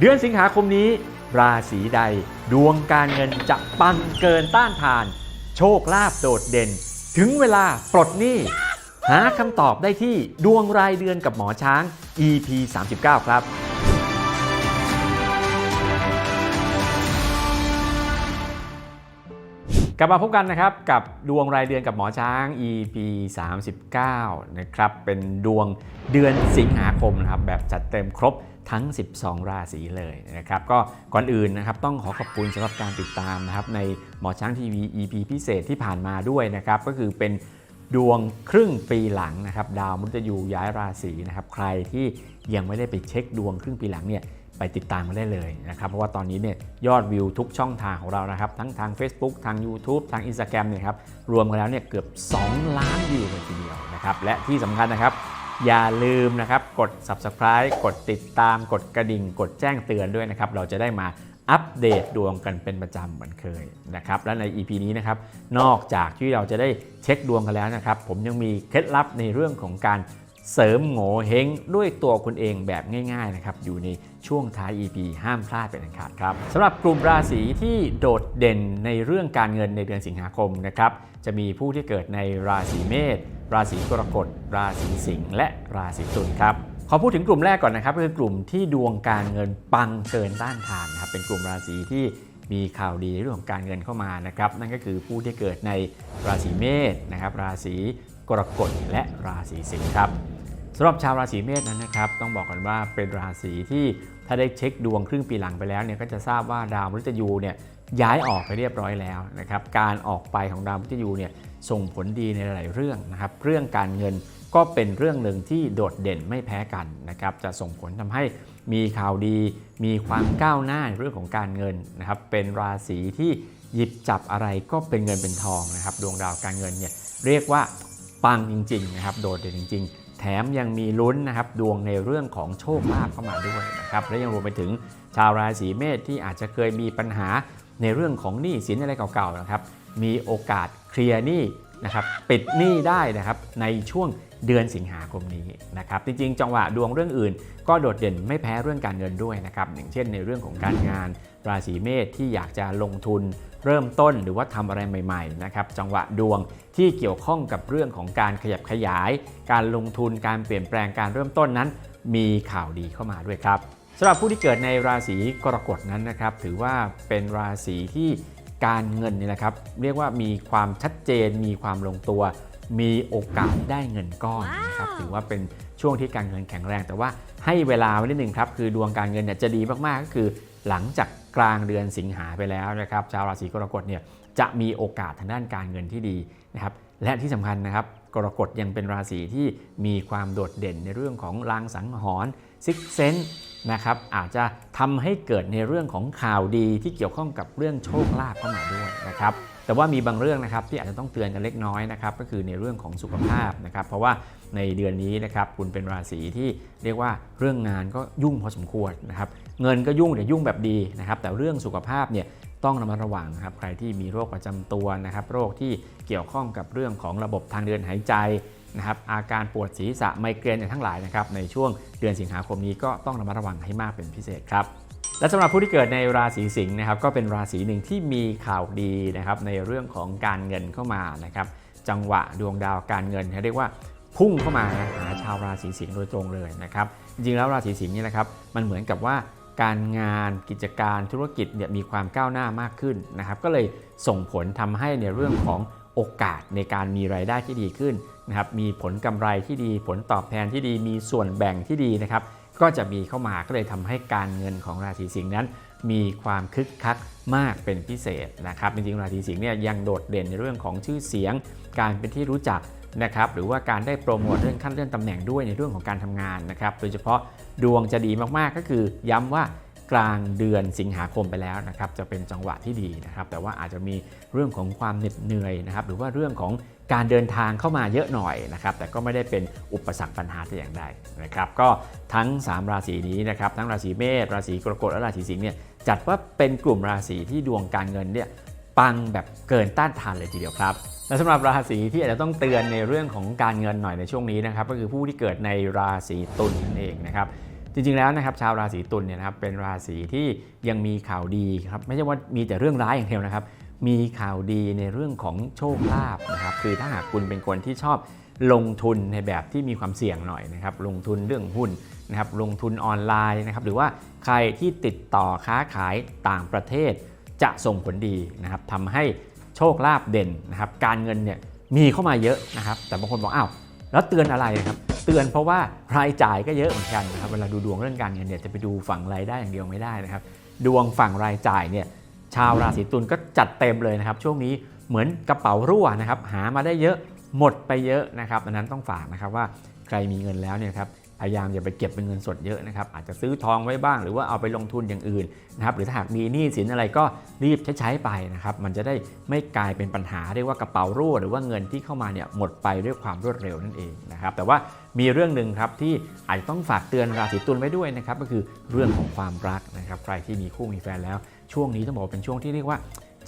เดือนสิงหาคมนี้ ราศีใดดวงการเงินจะปังเกินต้านทาน โชคลาภโดดเด่น ถึงเวลาปลดหนี้หาคำตอบได้ที่ดวงรายเดือนกับหมอช้าง EP 39 ครับ กลับมาพบกันนะครับกับดวงรายเดือนกับหมอช้าง EP 39 นะครับ เป็นดวงเดือนสิงหาคมนะครับแบบจัดเต็มครบ ทั้ง 12 ราศีเลยนะครับ ก็ก่อนอื่นนะครับต้องขอขอบคุณสำหรับการติดตามนะครับในหมอช้างทีวี EP พิเศษที่ผ่านมาด้วยนะครับ ก็คือเป็นดวงครึ่งปีหลังนะครับ ดาวมฤตยูย้ายราศีนะครับ ใครที่ยังไม่ได้ไปเช็คดวงครึ่งปีหลังเนี่ยไปติดตามมาได้เลยนะครับ เพราะว่าตอนนี้เนี่ยยอดวิวทุกช่องทางของเรานะครับ ทั้งทาง Facebook ทาง YouTube ทาง Instagram เนี่ยครับรวมกันแล้วเนี่ยเกือบ 2 ล้านวิวเลยทีเดียวนะครับและที่สำคัญนะครับ อย่าลืมนะครับ กด Subscribe กดติดตาม กดกระดิ่ง กดแจ้งเตือนด้วยนะครับ เราจะได้มาอัปเดตดวงกันเป็นประจำเหมือนเคยนะครับ และใน EP นี้นะครับ นอกจากที่เราจะได้เช็คดวงกันแล้วนะครับ ผมยังมีเคล็ดลับในเรื่องของการ เสริมโง่เฮงด้วยตัวคุณเองแบบง่ายๆนะครับอยู่ในช่วงท้าย EP ห้ามพลาดเป็นอันขาดครับสำหรับกลุ่มราศีที่โดดเด่นในเรื่องการเงินในเดือนสิงหาคมนะครับจะมีผู้ที่เกิดในราศีเมษราศีกรกฎราศีสิงห์และราศีตุลครับขอพูดถึงกลุ่มแรกก่อนนะครับคือกลุ่มที่ดวงการเงินปังเกินต้านทานนะครับเป็นกลุ่มราศีที่มีข่าวดีในเรื่องของการเงินเข้ามานะครับนั่นก็คือผู้ที่เกิดในราศีเมษนะครับราศีกรกฎและราศีสิงห์ครับ สำหรับชาวราศีเมษนั้นนะครับต้องบอกกันว่าเป็นราศีที่ถ้าได้เช็คดวงครึ่งปีหลังไปแล้วเนี่ยก็จะทราบว่าดาวมฤตยูเนี่ยย้ายออกไปเรียบร้อยแล้วนะครับการออกไปของดาวมฤตยูเนี่ยส่งผลดีในหลายเรื่องนะครับเรื่องการเงินก็เป็นเรื่องหนึ่งที่โดดเด่นไม่แพ้กันนะครับจะส่งผลทำให้มีข่าวดี มีความก้าวหน้าในเรื่องของการเงินนะครับเป็นราศีที่หยิบจับอะไรก็เป็นเงินเป็นทองนะครับดวงดาวการเงินเนี่ยเรียกว่าปังจริงๆนะครับโดดเด่นจริง ๆ แถมยังมีลุ้นนะครับดวงในเรื่องของโชคลาภเข้ามาด้วยนะครับและยังรวมไปถึงชาวราศีเมษที่อาจจะเคยมีปัญหาในเรื่องของหนี้สินอะไรเก่าๆนะครับมีโอกาสเคลียร์หนี้นะครับปิดหนี้ได้นะครับในช่วงเดือนสิงหาคมนี้นะครับจริงๆ จังหวะดวงเรื่องอื่น ก็โดดเด่นไม่แพ้เรื่องการเงินด้วยนะครับอย่างเช่นในเรื่องของการงาน ราศีเมษที่อยากจะลงทุน เริ่มต้นหรือว่าทำอะไรใหม่ๆนะครับจังหวะดวงที่เกี่ยวข้องกับเรื่องของการขยับขยาย การลงทุนการเปลี่ยนแปลงการเริ่มต้นนั้น มีข่าวดีเข้ามาด้วยครับสำหรับผู้ที่เกิดในราศีกรกฎนั้นนะครับ ถือว่าเป็นราศีที่การเงินนี่นะครับ เรียกว่ามีความชัดเจน มีความลงตัว มีโอกาสได้เงินก้อนนะครับถือว่าเป็นช่วงที่การเงินแข็งแรง แต่ว่าให้เวลาไว้นิดนึงครับคือดวงการเงินเนี่ยจะดีมากๆก็คือหลังจาก กลางเดือนสิงหาไปแล้วนะครับชาวราศีกรกฎเนี่ยจะมีโอกาสทางด้านการเงินที่ดีนะครับและที่สำคัญนะครับกรกฎยังเป็นราศีที่มีความโดดเด่นในเรื่องของลางสังหรณ์ซิกเซนนะครับอาจจะทำให้เกิดในเรื่องของข่าวดีที่เกี่ยวข้องกับเรื่องโชคลาภเข้ามาด้วยนะครับ แต่ว่ามีบางเรื่องนะครับที่อาจจะต้องเตือนกันเล็กน้อยนะครับก็คือในเรื่องของสุขภาพนะครับเพราะว่าในเดือนนี้นะครับคุณเป็นราศีที่เรียกว่าเรื่องงานก็ยุ่งพอสมควรนะครับเงินก็ยุ่งแต่ยุ่งแบบดีนะครับแต่เรื่องสุขภาพเนี่ยต้องระมัดระวังนะครับใครที่มีโรคประจำตัวนะครับโรคที่เกี่ยวข้องกับเรื่องของระบบทางเดินหายใจนะครับอาการปวดศีรษะไมเกรนทั้งหลายนะครับในช่วงเดือนสิงหาคมนี้ก็ต้องระมัดระวังให้มากเป็นพิเศษครับ และสำหรับผู้ที่เกิดในราศีสิงห์นะครับก็เป็นราศีหนึ่งที่มีข่าวดีนะครับในเรื่องของการเงินเข้ามานะครับจังหวะดวงดาวการเงินเรียกว่าพุ่งเข้ามานะหาชาวราศีสิงห์โดยตรงเลยนะครับจริงๆแล้วราศีสิงห์นี่นะครับมันเหมือนกับว่าการงานกิจการธุรกิจเนี่ยมีความก้าวหน้ามากขึ้นนะครับก็เลยส่งผลทำให้ในเรื่องของโอกาสในการมีรายได้ที่ดีขึ้นนะครับมีผลกำไรที่ดีผลตอบแทนที่ดี มีส่วนแบ่งที่ดีนะครับ ก็จะมีเข้ามาก็เลยทำให้การเงินของราศีสิงห์นั้น มีความคึกคักมากเป็นพิเศษนะครับจริงๆราศีสิงห์เนี่ยยังโดดเด่นในเรื่องของชื่อเสียง การเป็นที่รู้จักนะครับหรือว่าการได้โปรโมทเรื่องขั้นเลื่อนตำแหน่งด้วยในเรื่องของการทำงานนะครับโดยเฉพาะดวงจะดีมากๆก็คือย้ำว่ากลางเดือนสิงหาคมไปแล้วนะครับจะเป็นจังหวะที่ดีนะครับแต่ว่าอาจจะมีเรื่องของความเหน็ดเหนื่อยนะครับหรือว่าเรื่องของ การเดินทางเข้ามาเยอะหน่อยนะครับแต่ก็ไม่ได้เป็นอุปสรรคปัญหาแต่อย่างใดนะครับก็ทั้ง 3 ราศีนี้นะครับทั้งราศีเมษราศีกรกฎและราศีสิงห์เนี่ยจัดว่าเป็นกลุ่มราศีที่ดวงการเงินเนี่ยปังแบบเกินต้านทานเลยทีเดียวครับและสำหรับราศีที่อาจจะต้องเตือนในเรื่องของการเงินหน่อยในช่วงนี้นะครับก็คือผู้ที่เกิดในราศีตุลนั่นเองนะครับจริงๆแล้วนะครับชาวราศีตุลเนี่ยนะครับเป็นราศีที่ยังมีข่าวดีครับไม่ใช่ว่ามีแต่เรื่องร้ายอย่างเดียวนะครับ มีข่าวดีในเรื่องของโชคลาภนะครับคือถ้าหากคุณเป็นคนที่ชอบลงทุนในแบบที่มีความเสี่ยงหน่อยนะครับลงทุนเรื่องหุ้นนะครับลงทุนออนไลน์นะครับหรือว่าใครที่ติดต่อค้าขายต่างประเทศ จะส่งผลดีนะครับทำให้โชคลาภเด่นนะครับการเงินเนี่ยมีเข้ามาเยอะนะครับแต่บางคนบอกอ้าวแล้วเตือนอะไรครับเตือนเพราะว่ารายจ่ายก็เยอะเหมือนกันนะครับเวลาดูดวงเรื่องการเงินเนี่ยจะไปดูฝั่งรายได้อย่างเดียวไม่ได้นะครับดวงฝั่งรายจ่ายเนี่ย ชาวราศีตุลก็จัดเต็มเลยนะครับ ช่วงนี้เหมือนกระเป๋ารั่วนะครับ หามาได้เยอะหมดไปเยอะนะครับดังนั้นต้องฝากนะครับว่าใครมีเงินแล้วเนี่ยครับพยายามอย่าไปเก็บเป็นเงินสดเยอะนะครับอาจจะซื้อทองไว้บ้างหรือว่าเอาไปลงทุนอย่างอื่นนะครับหรือถ้าหากมีหนี้สินอะไรก็รีบใช้ไปนะครับมันจะได้ไม่กลายเป็นปัญหาเรียกว่ากระเป๋ารั่วหรือว่าเงินที่เข้ามาเนี่ยหมดไปด้วยความรวดเร็วนั่นเองนะครับแต่ว่ามีเรื่องหนึ่งครับที่อาจจะต้องฝากเตือนราศีตุลไว้ด้วยนะครับก็คือเรื่องของความรักนะครับใครที่มีคู่มีแฟนแล้ว ช่วงนี้ต้องบอกเป็นช่วงที่เรียกว่า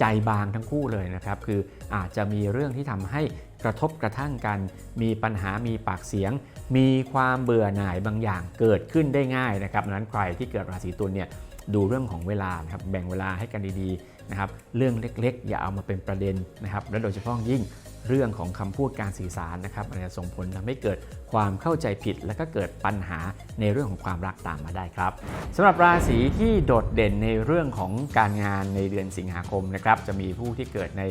ใจบางทั้งคู่เลยนะครับ คืออาจจะมีเรื่องที่ทำให้กระทบกระทั่งกัน มีปัญหามีปากเสียง มีความเบื่อหน่ายบางอย่างเกิดขึ้นได้ง่ายนะครับนั้นใครที่เกิดราศีตุลเนี่ยดูเรื่องของเวลานะครับแบ่งเวลาให้กันดีๆนะครับเรื่องเล็กๆ อย่าเอามาเป็นประเด็นนะครับและโดยเฉพาะยิ่ง เรื่องของคำพูดการสื่อสารนะครับอาจจะส่งผลทำให้เกิดความเข้าใจผิด และก็เกิดปัญหาในเรื่องของความรักตามมาได้ครับสำหรับราศีที่โดดเด่นในเรื่องของการงานในเดือนสิงหาคมนะครับจะมีผู้ที่เกิดใน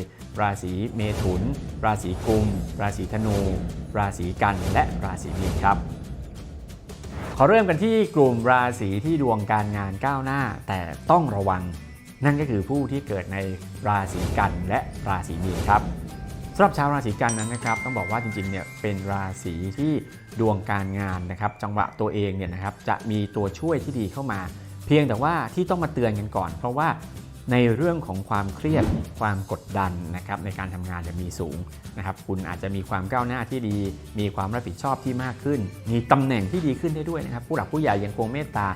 ราศีเมถุน ราศีกุม ราศีธนู ราศีกัน และราศีมีนครับขอเริ่มกันที่กลุ่มราศีที่ดวงการงานก้าวหน้า แต่ต้องระวัง นั่นก็คือผู้ที่เกิดในราศีกันและราศีมีนครับ สำหรับชาวราศีกันนั้นนะครับต้องบอกว่าจริงๆเนี่ยเป็นราศีที่ดวงการงานนะครับจังหวะตัวเองเนี่ยนะครับจะมีตัวช่วยที่ดีเข้ามา เพียงแต่ว่าที่ต้องมาเตือนกันก่อน เพราะว่าในเรื่องของความเครียดความกดดันนะครับในการทำงานจะมีสูงนะครับคุณอาจจะมีความก้าวหน้าที่ดี มีความรับผิดชอบที่มากขึ้น มีตำแหน่งที่ดีขึ้นได้ด้วยนะครับผู้หลักผู้ใหญ่ยังคงเมตตา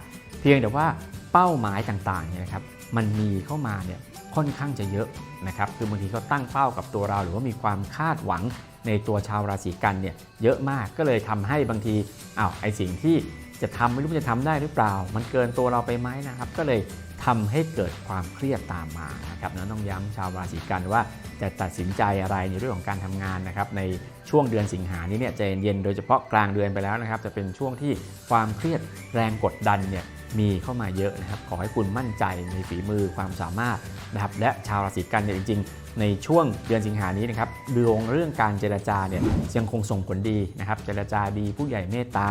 เพียงแต่ว่าเป้าหมายต่างๆเนี่ยนะครับ มันมีเข้ามาเนี่ยค่อนข้างจะเยอะนะครับ คือบางทีเขาตั้งเป้ากับตัวเรา หรือว่ามีความคาดหวังในตัวชาวราศีกันเนี่ยเยอะมากก็เลยทำให้บางทีอ้าวไอสิ่งที่จะทำไม่รู้จะทำได้หรือเปล่า มันเกินตัวเราไปไหมนะครับ ก็เลยทำให้เกิดความเครียดตามมานะครับนั้นต้องย้ำชาวราศีกันว่าจะตัดสินใจอะไรในเรื่องของการทำงานนะครับในช่วงเดือนสิงหานี้เนี่ยใจเย็นๆโดยเฉพาะกลางเดือนไปแล้วนะครับ จะเป็นช่วงที่ความเครียดแรงกดดันเนี่ย มีเข้ามาเยอะนะครับ ขอให้คุณมั่นใจในฝีมือความสามารถนะครับและชาวราศีกันเนี่ยจริง ๆ ในช่วงเดือนสิงหานี้นะครับดวงเรื่องการเจรจาเนี่ยยังคงส่งผลดีนะครับ เจรจาดีผู้ใหญ่เมตตา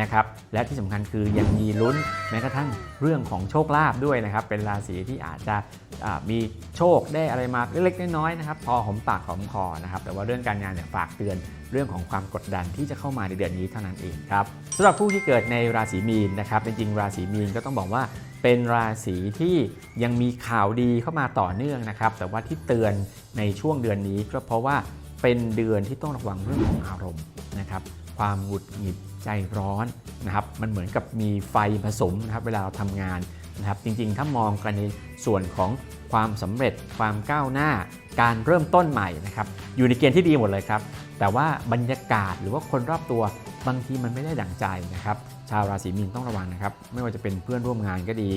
นะครับและที่สำคัญคือยังมีลุ้นแม้กระทั่งเรื่องของโชคลาภด้วยนะครับเป็นราศีที่อาจจะมีโชคได้อะไรมาเล็กๆน้อยๆนะครับพอหอมปากหอมคอนะครับแต่ว่าเรื่องการงานเนี่ยฝากเตือนเรื่องของความกดดันที่จะเข้ามาในเดือนนี้เท่านั้นเองครับสำหรับผู้ที่เกิดในราศีมีนนะครับจริงๆราศีมีนก็ต้องบอกว่าเป็นราศีที่ยังมีข่าวดีเข้ามาต่อเนื่องนะครับแต่ว่าที่เตือนในช่วงเดือนนี้ก็เพราะว่าเป็นเดือนที่ต้องระวังเรื่องของอารมณ์นะครับความหงุดหงิด ใจร้อนนะครับ มันเหมือนกับมีไฟผสมนะครับ เวลาเราทำงานนะครับ จริงๆ ถ้ามองกันในส่วนของความสำเร็จความก้าวหน้า การเริ่มต้นใหม่นะครับ อยู่ในเกณฑ์ที่ดีหมดเลยครับ แต่ว่าบรรยากาศหรือว่าคนรอบตัวบางทีมันไม่ได้ดั่งใจนะครับ ชาวราศีมีนต้องระวังนะครับ ไม่ว่าจะเป็นเพื่อนร่วมงานก็ดี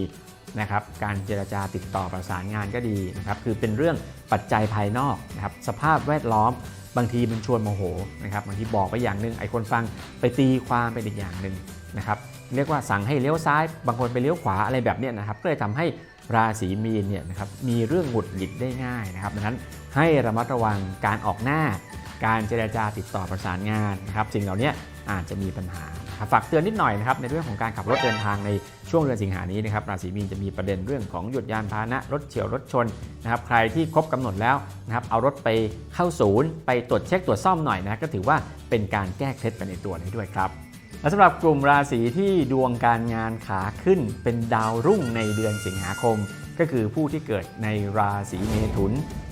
นะครับ การเจรจาติดต่อประสานงานก็ดีนะครับ คือเป็นเรื่องปัจจัยภายนอกนะครับ สภาพแวดล้อม บางทีมันชวนโมโหนะครับบางทีบอกไปอย่างหนึ่งไอ้คนฟังไปตีความเป็นอีกอย่างหนึ่งนะครับเรียกว่าสั่งให้เลี้ยวซ้าย บางคนไปเลี้ยวขวาอะไรแบบเนี้ยนะครับก็เลยทำให้ราศีมีนเนี่ยนะครับมีเรื่องหงุดหงิดได้ง่ายนะครับดังนั้นให้ระมัดระวังการออกหน้า การเจรจาติดต่อประสานงานนะครับสิ่งเหล่านี้อาจจะมีปัญหา ฝากเตือนนิดหน่อยนะครับในเรื่องของการขับรถเดินทางในช่วงเดือนสิงหานี้นะครับราศีมีนจะมีประเด็นเรื่องของหยุดยานพาหนะรถเฉียวรถชนนะครับใครที่ครบกำหนดแล้วนะครับเอารถไปเข้าศูนย์ ไปตรวจเช็คตรวจซ่อมหน่อยนะก็ถือว่าเป็นการแก้เคล็ดไปในตัวได้ด้วยครับและสำหรับกลุ่มราศีที่ดวงการงานขาขึ้นเป็นดาวรุ่งในเดือนสิงหาคม ก็คือผู้ที่เกิดในราศีเมถุน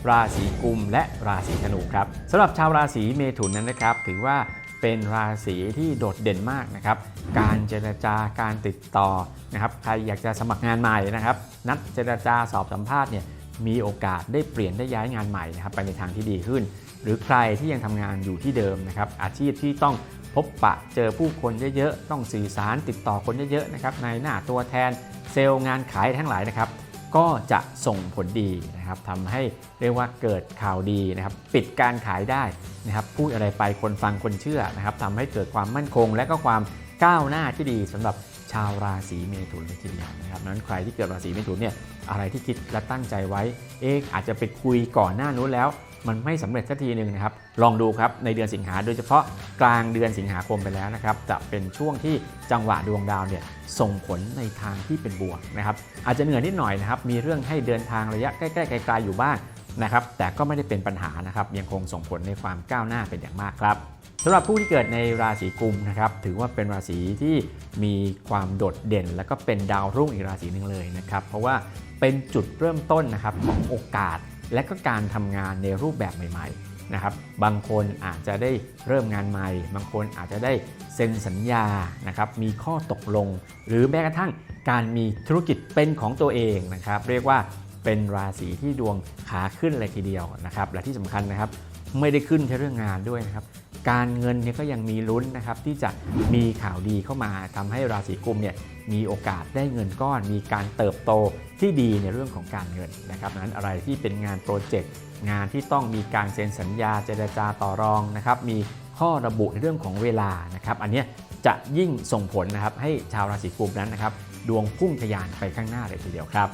ราศีกุม และราศีธนูครับสำหรับชาวราศีเมถุนนั้นนะครับ ถือว่า เป็นราศีที่โดดเด่นมากนะครับ การเจรจาการติดต่อนะครับ ใครอยากจะสมัครงานใหม่นะครับ นัดเจรจาสอบสัมภาษณ์เนี่ยมีโอกาสได้เปลี่ยนได้ย้ายงานใหม่นะครับไปในทางที่ดีขึ้น หรือใครที่ยังทำงานอยู่ที่เดิมนะครับ อาชีพที่ต้องพบปะเจอผู้คนเยอะๆ ต้องสื่อสารติดต่อคนเยอะๆนะครับในหน้าตัวแทนเซลล์งานขายทั้งหลายนะครับ ก็จะส่งผลดีนะครับทำให้เรียกว่าเกิดข่าวดีนะครับปิดการขายได้นะครับพูดอะไรไปคนฟังคนเชื่อนะครับทำให้เกิดความมั่นคง และก็ความก้าวหน้าที่ดีสำหรับชาวราศีเมถุนเลยทีเดียวนะครับนั้นใครที่เกิดราศีเมถุนเนี่ยอะไรที่คิดและตั้งใจไว้เอ๊ะอาจจะไปคุยก่อนหน้านู้นแล้ว มันไม่สำเร็จสักทีหนึ่งนะครับ ลองดูครับในเดือนสิงหาโดยเฉพาะกลางเดือนสิงหาคมไปแล้วนะครับ จะเป็นช่วงที่จังหวะดวงดาวเนี่ยส่งผลในทางที่เป็นบวกนะครับ อาจจะเหนื่อยนิดหน่อยนะครับ มีเรื่องให้เดินทางระยะใกล้ๆไกลๆอยู่บ้างนะครับ แต่ก็ไม่ได้เป็นปัญหานะครับ ยังคงส่งผลในความก้าวหน้าเป็นอย่างมากครับสำหรับผู้ที่เกิดในราศีกุมนะครับถือว่าเป็นราศีที่มีความโดดเด่น และก็เป็นดาวรุ่งอีกราศีหนึ่งเลยนะครับ เพราะว่าเป็นจุดเริ่มต้นนะครับของโอกาส และก็การทำงานในรูปแบบใหม่ๆนะครับบางคนอาจจะได้เริ่มงานใหม่ บางคนอาจจะได้เซ็นสัญญานะครับมีข้อตกลง หรือแม้กระทั่งการมีธุรกิจเป็นของตัวเองนะครับเรียกว่าเป็นราศีที่ดวงขาขึ้นเลยทีเดียวนะครับและที่สำคัญนะครับไม่ได้ขึ้นแค่เรื่องงานด้วยนะครับ การเงินเนี่ยก็ยังมีลุ้นนะครับที่จะมีข่าวดีเข้ามาทำให้ราศีกุมเนี่ยมีโอกาสได้เงินก้อน มีการเติบโตที่ดีในเรื่องของการเงินนะครับนั้นอะไรที่เป็นงานโปรเจกต์งานที่ต้องมีการเซ็นสัญญาเจรจาต่อรองนะครับมีข้อระบุในเรื่องของเวลานะครับอันนี้จะยิ่งส่งผลนะครับให้ชาวราศีกุมนั้นนะครับดวงพุ่งทะยานไปข้างหน้าเลยทีเดียวครับ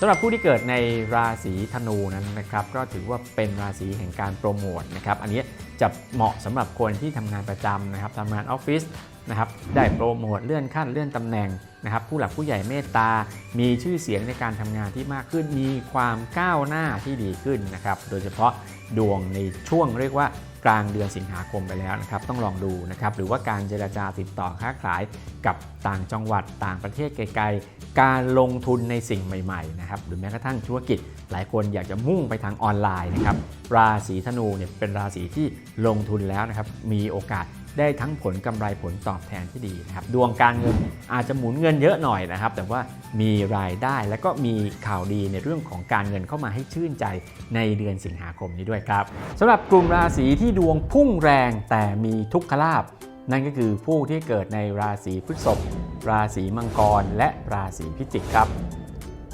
สำหรับผู้ที่เกิดในราศีธนูนั้นนะครับก็ถือว่าเป็นราศีแห่งการโปรโมทนะครับอันนี้ จะเหมาะสำหรับคนที่ทำงานประจำนะครับทำงานออฟฟิศนะครับได้โปรโมทเลื่อนขั้นเลื่อนตำแหน่งนะครับผู้หลักผู้ใหญ่เมตตา มีชื่อเสียงในการทำงานที่มากขึ้น มีความก้าวหน้าที่ดีขึ้นนะครับโดยเฉพาะดวงในช่วงเรียกว่า กลางเดือนสิงหาคมไปแล้วนะครับต้องลองดูนะครับหรือว่าการเจรจาติดต่อค้าขายกับต่างจังหวัดต่างประเทศไกลๆ การลงทุนในสิ่งใหม่ๆนะครับหรือแม้กระทั่งธุรกิจ หลายคนอยากจะมุ่งไปทางออนไลน์นะครับราศีธนูเนี่ยเป็นราศีที่ลงทุนแล้วนะครับมีโอกาส ได้ทั้งผลกำไรผลตอบแทนที่ดีนะครับดวงการเงินอาจจะหมุนเงินเยอะหน่อยนะครับ แต่ว่ามีรายได้และก็มีข่าวดีในเรื่องของการเงินเข้ามาให้ชื่นใจในเดือนสิงหาคมนี้ด้วยครับสำหรับกลุ่มราศีที่ดวงพุ่งแรงแต่มีทุกขลาภนั่นก็คือผู้ที่เกิดในราศีพฤษภราศีมังกร และราศีพิจิกครับ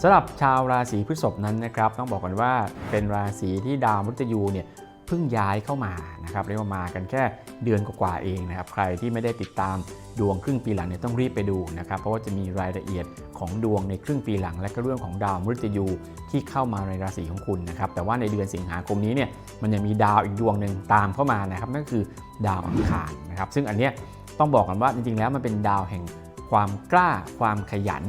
สำหรับชาวราศีพฤษภนั้นนะครับ ต้องบอกกันว่าเป็นราศีที่ดาวมฤตยูเนี่ย เพิ่งย้ายเข้ามานะครับเรียกว่ามากันแค่เดือนกว่าๆเองนะครับ ใครที่ไม่ได้ติดตามดวงครึ่งปีหลังเนี่ยต้องรีบไปดูนะครับ เพราะว่าจะมีรายละเอียดของดวงในครึ่งปีหลัง และก็เรื่องของดาวมฤตยูที่เข้ามาในราศีของคุณนะครับ แต่ว่าในเดือนสิงหาคมนี้เนี่ยมันยังมีดาวอีกดวงหนึ่งตามเข้ามานะครับ นั่นคือดาวอังคารนะครับ ซึ่งอันเนี้ยต้องบอกกันว่าจริงๆแล้วมันเป็นดาวแห่งความกล้าความขยัน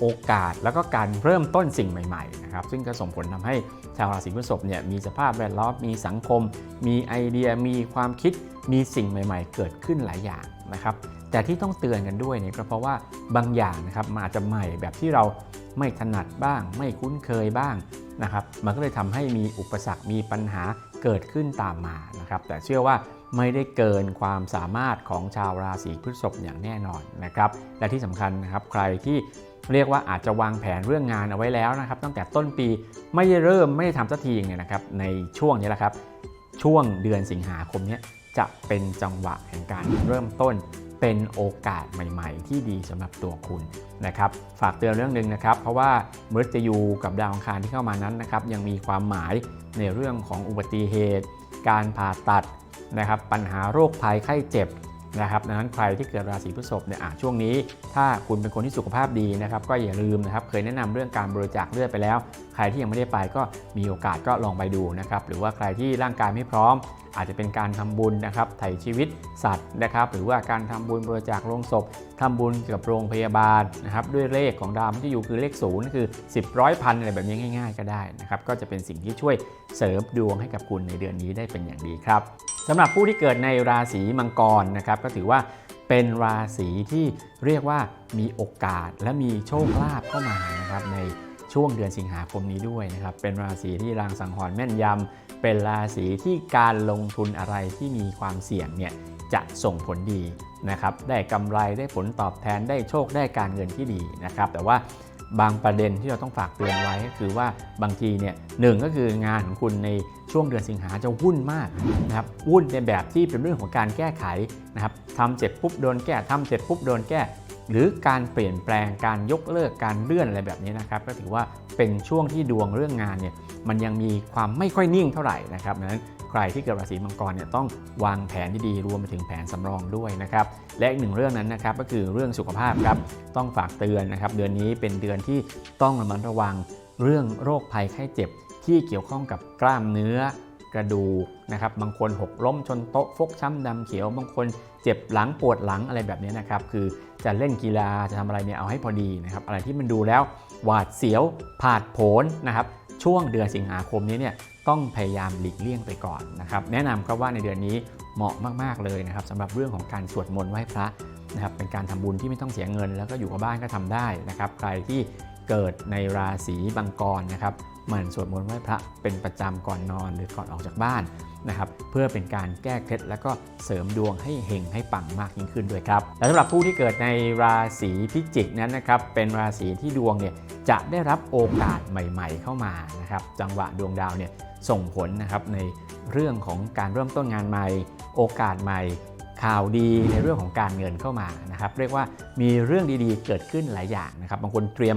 โอกาสแล้วก็การเริ่มต้นสิ่งใหม่ๆนะครับซึ่งก็ส่งผลทำให้ชาวราศีพฤษภเนี่ยมีสภาพแวดล้อมมีสังคม มีไอเดียมีความคิดมีสิ่งใหม่ ๆ เกิดขึ้นหลายอย่างนะครับแต่ที่ต้องเตือนกันด้วยเนี่ยก็เพราะว่าบางอย่างนะครับมันอาจจะใหม่แบบที่เราไม่ถนัดบ้าง ไม่คุ้นเคยบ้างนะครับมันก็เลยทำให้มีอุปสรรคมีปัญหาเกิดขึ้นตามมานะครับแต่เชื่อว่าไม่ได้เกินความสามารถของชาวราศีพฤษภอย่างแน่นอนนะครับและที่สำคัญนะครับใครที่ เรียกว่าอาจจะวางแผนเรื่องงานเอาไว้แล้วนะครับ ตั้งแต่ต้นปีไม่ได้เริ่มไม่ได้ทำสักทีเนี่ยนะครับในช่วงนี้แหละครับ ช่วงเดือนสิงหาคมนี้จะเป็นจังหวะแห่งการเริ่มต้นเป็นโอกาสใหม่ ๆ ที่ดีสำหรับตัวคุณนะครับ ฝากเตือนเรื่องหนึ่งนะครับ เพราะว่ามฤตยูกับดาวอังคารที่เข้ามานั้นนะครับ ยังมีความหมายในเรื่องของอุบัติเหตุ การผ่าตัดนะครับ ปัญหาโรคภัยไข้เจ็บ นะครับดังนั้นใครที่เกิดราศีพฤษภเนี่ยอะช่วงนี้ถ้าคุณเป็นคนที่สุขภาพดีนะครับก็อย่าลืมนะครับเคยแนะนำเรื่องการบริจาคเลือดไปแล้ว ใครที่ยังไม่ได้ไปก็มีโอกาสก็ลองไปดูนะครับหรือว่าใครที่ร่างกายไม่พร้อม อาจจะเป็นการทำบุญนะครับไถ่ชีวิตสัตว์นะครับหรือว่าการทำบุญบริจาคโลงศพทำบุญเกี่ยวกับโรงพยาบาลนะครับด้วยเลขของดาวที่อยู่คือเลขศูนย์คือ 10ร้อยพันอะไรแบบนี้ง่าย ๆ ก็ได้นะครับก็จะเป็นสิ่งที่ช่วยเสริมดวงให้กับคุณในเดือนนี้ได้เป็นอย่างดีครับสำหรับผู้ที่เกิดในราศีมังกรนะครับก็ถือว่าเป็นราศีที่เรียกว่ามีโอกาสและมีโชคลาภเข้ามานะครับใน ช่วงเดือนสิงหาคมนี้ด้วยนะครับ เป็นราศีที่รางสังหรณ์แม่นยำ เป็นราศีที่การลงทุนอะไรที่มีความเสี่ยงเนี่ยจะส่งผลดีนะครับ ได้กำไรได้ผลตอบแทนได้โชคได้การเงินที่ดีนะครับ แต่ว่าบางประเด็นที่เราต้องฝากเตือนไว้ก็คือว่าบางทีเนี่ยหนึ่งก็คืองานของคุณในช่วงเดือนสิงหาจะวุ่นมากนะครับวุ่นในแบบที่เป็นเรื่องของการแก้ไขนะครับทำเสร็จปุ๊บโดนแก้ทำเสร็จปุ๊บโดนแก้ หรือการเปลี่ยนแปลงการยกเลิกการเลื่อนอะไรแบบนี้นะครับ ก็ถือว่าเป็นช่วงที่ดวงเรื่องงานเนี่ยมันยังมีความไม่ค่อยนิ่งเท่าไหร่นะครับดังนั้นใครที่เกิดราศีมังกรเนี่ยต้องวางแผนที่ดีรวมไปถึงแผนสำรองด้วยนะครับและอีกหนึ่งเรื่องนั้นนะครับก็คือเรื่องสุขภาพครับต้องฝากเตือนนะครับเดือนนี้เป็นเดือนที่ต้องระมัดระวังเรื่องโรคภัยไข้เจ็บที่เกี่ยวข้องกับกล้ามเนื้อ กระดูกนะครับ บางคนหกล้มชนโต๊ะฟกช้ำดำเขียว บางคนเจ็บหลังปวดหลังอะไรแบบนี้นะครับ คือจะเล่นกีฬาจะทำอะไรเนี่ยเอาให้พอดีนะครับ อะไรที่มันดูแล้วหวาดเสียวผาดโผนนะครับ ช่วงเดือนสิงหาคมนี้เนี่ยต้องพยายามหลีกเลี่ยงไปก่อนนะครับ แนะนำครับว่าในเดือนนี้เหมาะมากๆเลยนะครับสำหรับเรื่องของการสวดมนต์ไหว้พระนะครับ เป็นการทำบุญที่ไม่ต้องเสียเงิน แล้วก็อยู่กับบ้านก็ทำได้นะครับ ใครที่เกิดในราศีบังกรนะครับ หมันสวดมนต์ไหว้พระเป็นประจำก่อนนอนหรือก่อนออกจากบ้านนะครับเพื่อเป็นการแก้เคล็ดแล้วก็เสริมดวงให้เฮงให้ปังมากยิ่งขึ้นด้วยครับและสำหรับผู้ที่เกิดในราศีพิจิกนั้นนะครับเป็นราศีที่ดวงเนี่ยจะได้รับโอกาสใหม่ ๆ เข้ามานะครับจังหวะดวงดาวเนี่ยส่งผลนะครับในเรื่องของการเริ่มต้นงานใหม่ โอกาสใหม่ข่าวดีในเรื่องของการเงินเข้ามานะครับเรียกว่ามีเรื่องดีๆเกิดขึ้นหลายอย่างนะครับบางคนเตรียม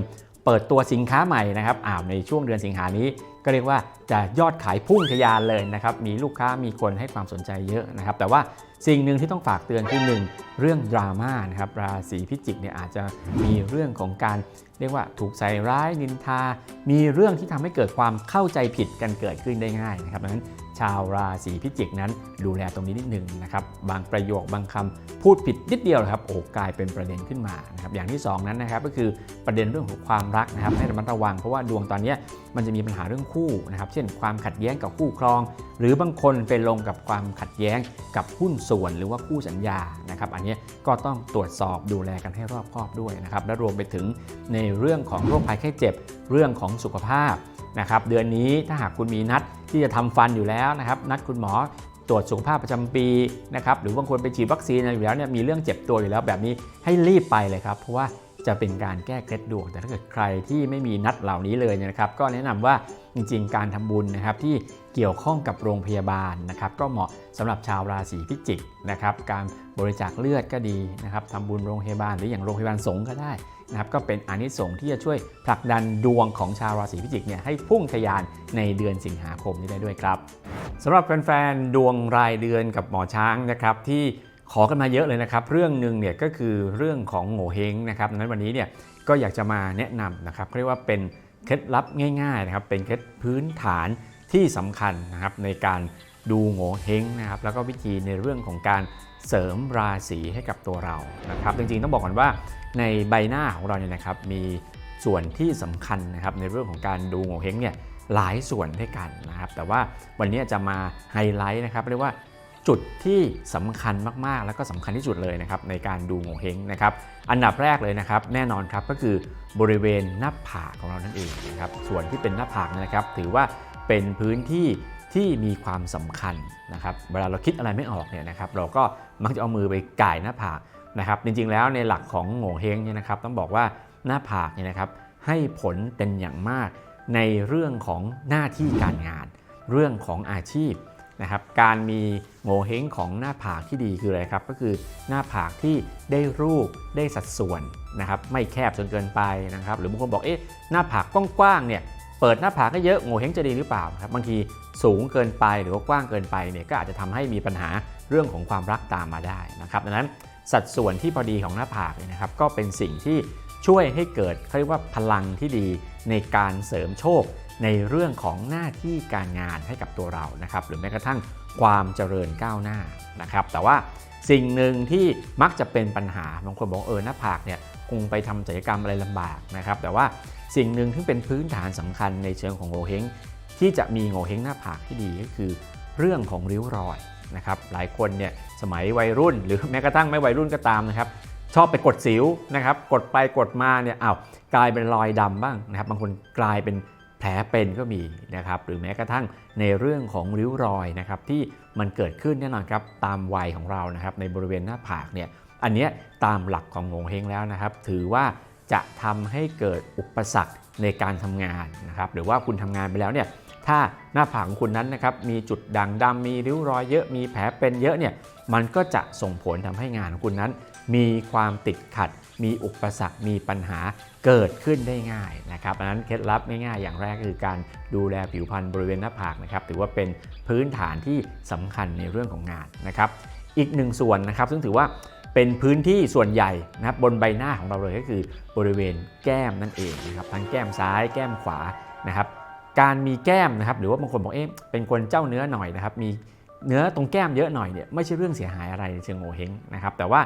เปิดตัวสินค้าใหม่นะครับอ้าวในช่วงเดือนสิงหานี้ก็เรียกว่าจะยอดขายพุ่งทะยานเลยนะครับ มีลูกค้ามีคนให้ความสนใจเยอะนะครับ แต่ว่าสิ่งหนึ่งที่ต้องฝากเตือนคือหนึ่งเรื่องดราม่านะครับ ราศีพิจิกเนี่ยอาจจะมีเรื่องของการเรียกว่าถูกใส่ร้ายนินทา มีเรื่องที่ทำให้เกิดความเข้าใจผิดกันเกิดขึ้นได้ง่ายนะครับดังนั้น ชาวราศีพิจิกนั้น ดูแลตรงนี้นิดหนึ่งนะครับบางประโยคบางคำพูดผิดนิดเดียวครับโอ้กลายเป็นประเด็นขึ้นมานะครับอย่างที่ 2 นั้นนะครับก็คือประเด็นเรื่องของความรักนะครับให้ระมัดระวังเพราะว่าดวงตอนนี้มันจะมีปัญหาเรื่องคู่นะครับเช่นความขัดแย้งกับคู่ครอง หรือบางคนเป็นลงกับความขัดแย้งกับหุ้นส่วนหรือว่าคู่สัญญานะครับอันนี้ก็ต้องตรวจสอบดูแลกันให้รอบคอบด้วยนะครับและรวมไปถึงในเรื่องของโรคภัยไข้เจ็บ เรื่องของสุขภาพนะครับเดือนนี้ถ้าหากคุณมีนัด ที่จะทำฟันอยู่แล้วนะครับ นัดคุณหมอตรวจสุขภาพประจำปีนะครับหรือบางคนไปฉีดวัคซีนอะไรอยู่แล้วเนี่ยมีเรื่องเจ็บตัวอยู่แล้วแบบนี้ให้รีบไปเลยครับ เพราะว่าจะเป็นการแก้เคล็ดดวง แต่ถ้าเกิดใครที่ไม่มีนัดเหล่านี้เลยนะครับ ก็แนะนำว่าจริง ๆ การทำบุญนะครับที่ เกี่ยวข้องกับโรงพยาบาลนะครับก็เหมาะสำหรับชาวราศีพิจิกนะครับการบริจาคเลือดก็ดีนะครับทำบุญโรงพยาบาลหรืออย่างโรงพยาบาลสงฆ์ก็ได้นะครับก็เป็นอนิสงส์ที่จะช่วยผลักดันดวงของชาวราศีพิจิกเนี่ยให้พุ่งทะยานในเดือนสิงหาคมนี้ได้ด้วยครับสำหรับแฟนๆดวงรายเดือนกับหมอช้างนะครับที่ขอกันมาเยอะเลยนะครับ เรื่องหนึ่งเนี่ยก็คือเรื่องของโง่เฮงนะครับดังนั้นวันนี้เนี่ยก็อยากจะมาแนะนำนะครับเรียกว่าเป็นเคล็ดลับง่ายๆนะครับเป็นเคล็ดพื้นฐาน ที่สำคัญนะครับในการดูโง่เฮงนะครับแล้วก็วิธีในเรื่องของการเสริมราศีให้กับตัวเรานะครับจริงๆต้องบอกก่อนว่าในใบหน้าของเราเนี่ยนะครับมีส่วนที่สำคัญนะครับในเรื่องของการดูโงเฮงเนี่ยหลายส่วนด้วยกันนะครับแต่ว่าวันนี้จะมาไฮไลท์นะครับเรียกว่า จุดที่สำคัญมากๆ แล้วก็สำคัญที่สุดเลยนะครับในการดูโงเฮงนะครับอันดับแรกเลยนะครับ แน่นอนครับก็คือบริเวณหน้าผากของเรานั่นเองนะครับส่วนที่เป็นหน้าผากนะครับ ถือว่าเป็นพื้นที่ที่มีความสำคัญนะครับเวลาเราคิดอะไรไม่ออกเนี่ยนะครับเราก็มักจะเอามือไปก่ายหน้าผากนะครับจริงๆแล้วในหลักของโง่เฮงเนี่ยนะครับต้องบอกว่าหน้าผากเนี่ยนะครับให้ผลเป็นอย่างมากในเรื่องของหน้าที่การงาน เรื่องของอาชีพ นะครับการมีโงเฮงของหน้าผากที่ดีคืออะไรครับ ก็คือหน้าผากที่ได้รูปได้สัดส่วนนะครับไม่แคบจนเกินไปนะครับหรือบางคนบอกเอ๊ะหน้าผากกว้างๆเนี่ยเปิดหน้าผากก็เยอะโงเฮงจะดีหรือเปล่าครับบางทีสูงเกินไปหรือว่ากว้างเกินไปเนี่ยก็อาจจะทำให้มีปัญหาเรื่องของความรักตามมาได้นะครับดังนั้นสัดส่วนที่พอดีของหน้าผากเนี่ยนะครับก็เป็นสิ่งที่ช่วยให้เกิดเขาเรียกว่าพลังที่ดีในการเสริมโชค ในเรื่องของหน้าที่การงานให้กับตัวเรานะครับ หรือแม้กระทั่งความเจริญก้าวหน้านะครับ แต่ว่าสิ่งหนึ่งที่มักจะเป็นปัญหาบางคนบอกเออหน้าผากเนี่ยคงไปทำศัลยกรรมอะไรลำบากนะครับ แต่ว่าสิ่งหนึ่งที่เป็นพื้นฐานสำคัญในเชิงของโงเฮงที่จะมีโงเฮงหน้าผากที่ดีก็คือ เรื่องของริ้วรอยนะครับหลายคนเนี่ยสมัยวัยรุ่น หรือแม้กระทั่งไม่วัยรุ่นก็ตามนะครับชอบไปกดสิวนะครับกดไปกดมาเนี่ยอ้าวกลายเป็นรอยดำบ้างนะครับบางคนกลายเป็น ลเป็นก็มีนะครับหรือแม้กระทั่งในเรื่องของริ้วรอยนะครับที่มันเกิดขึ้นแน่นอนครับตามวัยของเรานะครับในบริเวณหน้าผากเนี่ยอันนี้ตามหลักของโงเฮงแล้วนะครับ ถือว่าจะทำให้เกิดอุปสรรคในการทำงานนะครับหรือว่าคุณทำงานไปแล้วเนี่ยถ้าหน้าผากของคุณนั้นนะครับมีจุดด่างดำมีริ้วรอยเยอะมีแผลเป็นเยอะเนี่ยมันก็จะส่งผลทำให้งานของคุณนั้น มีความติดขัด มีอุปสรรคมีปัญหาเกิดขึ้นได้ง่ายนะครับดังนั้นเคล็ดลับง่ายๆอย่างแรกคือการดูแลผิวพรรณบริเวณหน้าผากนะครับถือว่าเป็นพื้นฐานที่สำคัญในเรื่องของงานนะครับอีกหนึ่งส่วนนะครับซึ่งถือว่าเป็นพื้นที่ส่วนใหญ่นะครับบนใบหน้าของเราเลยก็คือบริเวณแก้มนั่นเองนะครับทั้งแก้มซ้ายแก้มขวานะครับการมีแก้มนะครับหรือว่าบางคนบอกเอ๊ะเป็นคนเจ้าเนื้อหน่อยนะครับมีเนื้อตรงแก้มเยอะหน่อยเนี่ยไม่ใช่เรื่องเสียหายอะไรในเชิงโงเฮงนะครับแต่ว่า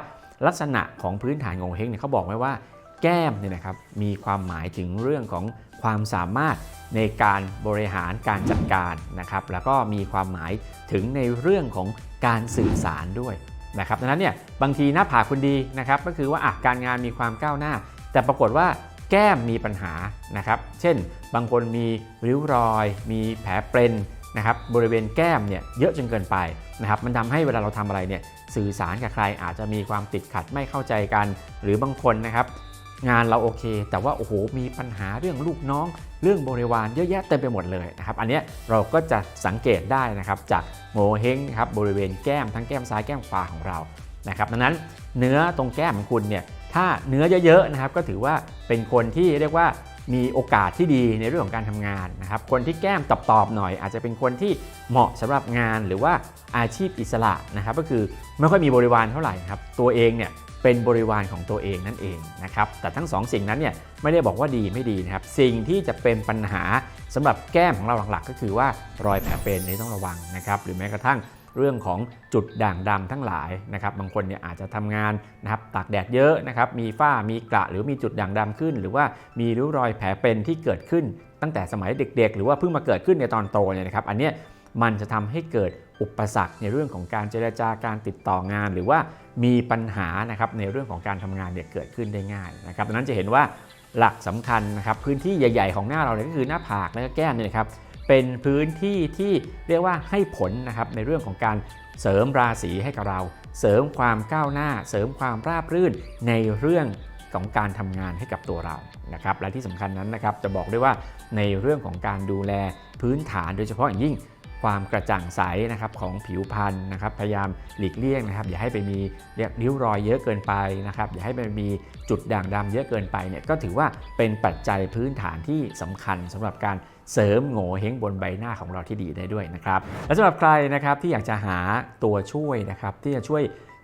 ลักษณะของพื้นฐานโงเฮงเนี่ยเขาบอกไว้ว่าแก้มเนี่ยนะครับมีความหมายถึงเรื่องของความสามารถในการบริหารการจัดการนะครับแล้วก็มีความหมายถึงในเรื่องของการสื่อสารด้วยนะครับดังนั้นเนี่ยบางทีหน้าผากคุณดีนะครับก็คือว่าอะการงานมีความก้าวหน้า แต่ปรากฏว่าแก้มมีปัญหานะครับ เช่น บางคนมีริ้วรอย มีแผลเป็น นะครับบริเวณแก้มเนี่ยเยอะจนเกินไปนะครับมันทำให้เวลาเราทำอะไรเนี่ยสื่อสารกับใครอาจจะมีความติดขัดไม่เข้าใจกัน หรือบางคนนะครับงานเราโอเค แต่ว่าโอ้โหมีปัญหาเรื่องลูกน้อง เรื่องบริวารเยอะแยะเต็มไปหมดเลยนะครับอันนี้เราก็จะสังเกตได้นะครับจากโงเฮงครับบริเวณแก้มทั้งแก้มซ้ายแก้มขวาของเรานะครับดังนั้นเนื้อตรงแก้มของคุณเนี่ยถ้าเนื้อเยอะๆนะครับก็ถือว่าเป็นคนที่เรียกว่า มีโอกาสที่ดีในเรื่องของการทำงานนะครับคนที่แก้มตอบๆหน่อย อาจจะเป็นคนที่เหมาะสำหรับงานหรือว่าอาชีพอิสระนะครับ ก็คือไม่ค่อยมีบริวารเท่าไหร่ครับตัวเองเนี่ยเป็นบริวารของตัวเองนั่นเองนะครับแต่ทั้งสองสิ่งนั้นเนี่ยไม่ได้บอกว่าดีไม่ดีนะครับสิ่งที่จะเป็นปัญหาสำหรับแก้มของเราหลักๆ ก็คือว่ารอยแผลเป็นนี่ต้องระวังนะครับหรือแม้กระทั่ง เรื่องของจุดด่างดำทั้งหลายนะครับบางคนเนี่ยอาจจะทำงานนะครับตากแดดเยอะนะครับมีฝ้ามีกระหรือมีจุดด่างดำขึ้น หรือว่ามีริ้วรอยแผลเป็นที่เกิดขึ้นตั้งแต่สมัยเด็ก ๆ หรือว่าเพิ่งมาเกิดขึ้นในตอนโตเนี่ยนะครับอันเนี้ยมันจะทำให้เกิดอุปสรรคในเรื่องของการเจรจาการติดต่องาน หรือว่ามีปัญหานะครับในเรื่องของการทำงานเนี่ยเกิดขึ้นได้ง่ายนะครับดังนั้นจะเห็นว่าหลักสำคัญนะครับพื้นที่ใหญ่ ๆ ของหน้าเราเนี่ยก็คือหน้าผากและก็แก้มเนี่ยนะครับ เป็นพื้นที่ที่เรียกว่าให้ผลนะครับในเรื่องของการเสริมราศีให้กับเรา เสริมความก้าวหน้า เสริมความราบรื่นในเรื่องของการทำงานให้กับตัวเรานะครับและที่สำคัญนั้นนะครับจะบอกได้ว่าในเรื่องของการดูแลพื้นฐานโดยเฉพาะอย่างยิ่งความกระจ่างใสนะครับของผิวพรรณนะครับพยายามหลีกเลี่ยงนะครับ อย่าให้ไปมีเรียกริ้วรอยเยอะเกินไปนะครับ อย่าให้ไปมีจุดด่างดำเยอะเกินไปเนี่ยก็ถือว่าเป็นปัจจัยพื้นฐานที่สำคัญสำหรับการ เสริมโง่เฮงบนใบหน้าของเราที่ดีได้ด้วยนะครับ และสำหรับใครนะครับที่อยากจะหาตัวช่วยนะครับที่จะช่วย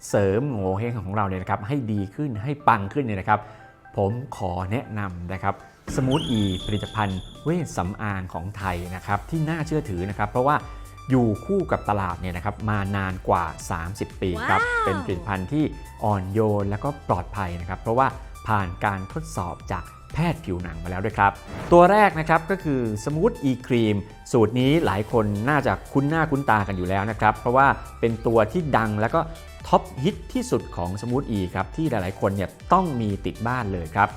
เสริมโง่เฮงของเราเนี่ยนะครับให้ดีขึ้นให้ปังขึ้นเนี่ยนะครับ ผมขอแนะนำนะครับสมูทอีผลิตภัณฑ์เวชสำอางของไทยนะครับที่น่าเชื่อถือนะครับเพราะว่าอยู่คู่กับตลาดเนี่ยนะครับมานานกว่า 30 ปีครับว้าวเป็นผลิตภัณฑ์ที่อ่อนโยนและก็ปลอดภัยนะครับ เพราะว่าผ่านการทดสอบจาก แพทย์ผิวหนังมาแล้วด้วยครับ ตัวแรกนะครับก็คือสมูทอีครีมสูตรนี้หลายคนน่าจะคุ้นหน้าคุ้นตากันอยู่แล้วนะครับ เพราะว่าเป็นตัวที่ดังแล้วก็ท็อปฮิตที่สุดของสมูทอีครับที่หลายๆคนเนี่ยต้องมีติดบ้านเลยครับ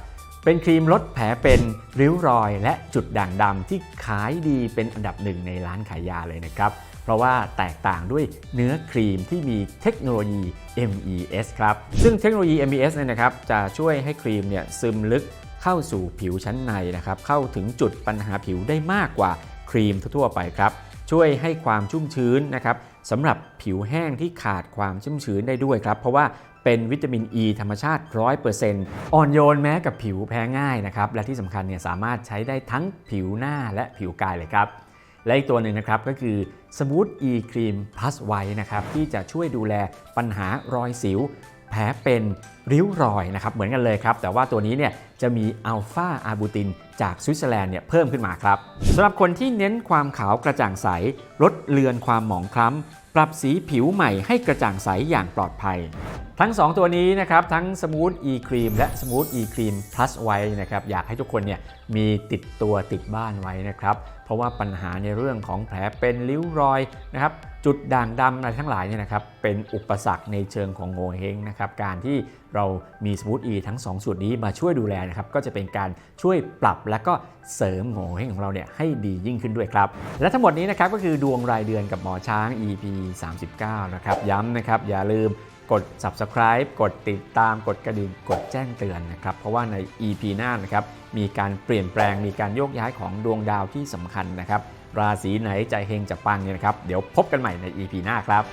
เป็นครีมลดแผลเป็นริ้วรอยและจุดด่างดำที่ขายดีเป็นอันดับหนึ่งในร้านขายยาเลยนะครับ เพราะว่าแตกต่างด้วยเนื้อครีมที่มีเทคโนโลยี MES ครับ ซึ่งเทคโนโลยี MES เนี่ยนะครับจะช่วยให้ครีมเนี่ยซึมลึก เข้าสู่ผิวชั้นในนะครับ เข้าถึงจุดปัญหาผิวได้มากกว่าครีมทั่วไปครับ ช่วยให้ความชุ่มชื้นนะครับสำหรับผิวแห้งที่ขาดความชุ่มชื้นได้ด้วยครับ เพราะว่าเป็นวิตามินอ e ีธรรมชาติ 100%อ่อนโยนแม้กับผิวแพ้ง่ายนะครับ และที่สำคัญเนี่ยสามารถใช้ได้ทั้งผิวหน้าและผิวกายเลยครับและอีกตัวหนึ่งนะครับก็คือ Smooth E Cream Plus White นะครับที่จะช่วยดูแลปัญหารอยสิว แผลเป็นริ้วรอยนะครับเหมือนกันเลยครับ แต่ว่าตัวนี้เนี่ยจะมีอัลฟาอาบูตินจากสวิตเซอร์แลนด์เนี่ยเพิ่มขึ้นมาครับสำหรับคนที่เน้นความขาวกระจ่างใส ลดเลือนความหมองคล้ำ ปรับสีผิวใหม่ให้กระจ่างใสอย่างปลอดภัย ทั้ง 2 ตัวนี้นะครับทั้ง Smooth E Cream และ Smooth E Cream Plus ไว้นะครับอยากให้ทุกคนเนี่ยมีติดตัวติดบ้านไว้นะครับเพราะว่าปัญหาในเรื่องของแผลเป็นริ้วรอยนะครับ จุดด่างดำอะไรทั้งหลายเนี่ยนะครับเป็นอุปสรรคในเชิงของโงเฮงนะครับการที่เรามีสมูทอีทั้ง 2 สูตรนี้มาช่วยดูแลนะครับก็จะเป็นการช่วยปรับและก็เสริมโงเฮงของเราเนี่ยให้ดียิ่งขึ้นด้วยครับ และทั้งหมดนี้นะครับก็คือดวงรายเดือนกับหมอช้าง EP 39 นะครับย้ำนะครับอย่าลืมกด subscribe กดติดตามกดกระดิ่งกดแจ้งเตือนนะครับ เพราะว่าใน EP หน้านะครับมีการเปลี่ยนแปลงมีการโยกย้ายของดวงดาวที่สำคัญนะครับ ราศีไหนใจเฮงจะปังเนี่ยนะครับ เดี๋ยวพบกันใหม่ใน EP หน้าครับ